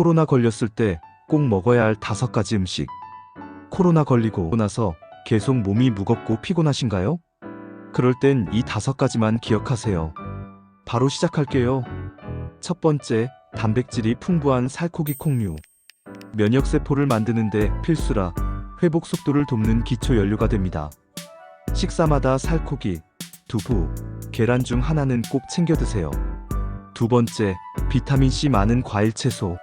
코로나 걸렸을 때 꼭 먹어야 할 다섯 가지 음식. 코로나 걸리고 나서 계속 몸이 무겁고 피곤하신가요? 그럴 땐 이 다섯 가지만 기억하세요. 바로 시작할게요. 첫 번째, 단백질이 풍부한 살코기 콩류. 면역세포를 만드는데 필수라 회복 속도를 돕는 기초 연료가 됩니다. 식사마다 살코기, 두부, 계란 중 하나는 꼭 챙겨 드세요. 두 번째, 비타민C 많은 과일 채소.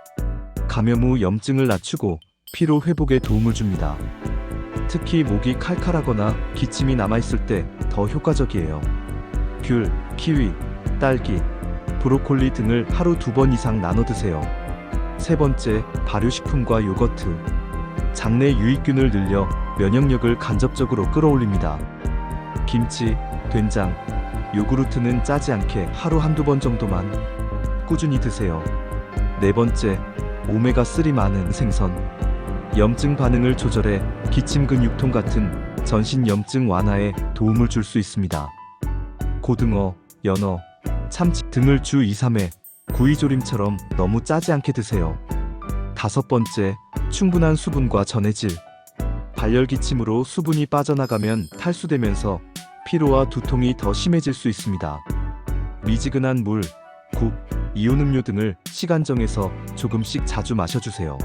감염 후 염증을 낮추고 피로 회복에 도움을 줍니다. 특히 목이 칼칼하거나 기침이 남아있을 때 더 효과적이에요. 귤, 키위, 딸기, 브로콜리 등을 하루 두 번 이상 나눠 드세요. 세 번째, 발효식품과 요거트. 장내 유익균을 늘려 면역력을 간접적으로 끌어올립니다. 김치, 된장, 요구르트는 짜지 않게 하루 한두 번 정도만 꾸준히 드세요. 네 번째, 오메가3 많은 생선. 염증 반응을 조절해 기침 근육통 같은 전신 염증 완화에 도움을 줄 수 있습니다. 고등어, 연어, 참치 등을 주 2, 3회 구이조림처럼 너무 짜지 않게 드세요. 다섯 번째, 충분한 수분과 전해질. 발열 기침으로 수분이 빠져나가면 탈수되면서 피로와 두통이 더 심해질 수 있습니다. 미지근한 물, 국, 이온 음료 등을 시간 정해서 조금씩 자주 마셔주세요.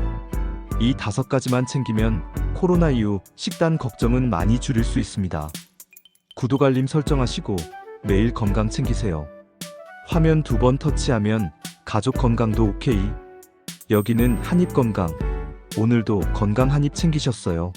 이 다섯 가지만 챙기면 코로나 이후 식단 걱정은 많이 줄일 수 있습니다. 구독 알림 설정하시고 매일 건강 챙기세요. 화면 두 번 터치하면 가족 건강도 오케이. 여기는 한입 건강. 오늘도 건강 한입 챙기셨어요.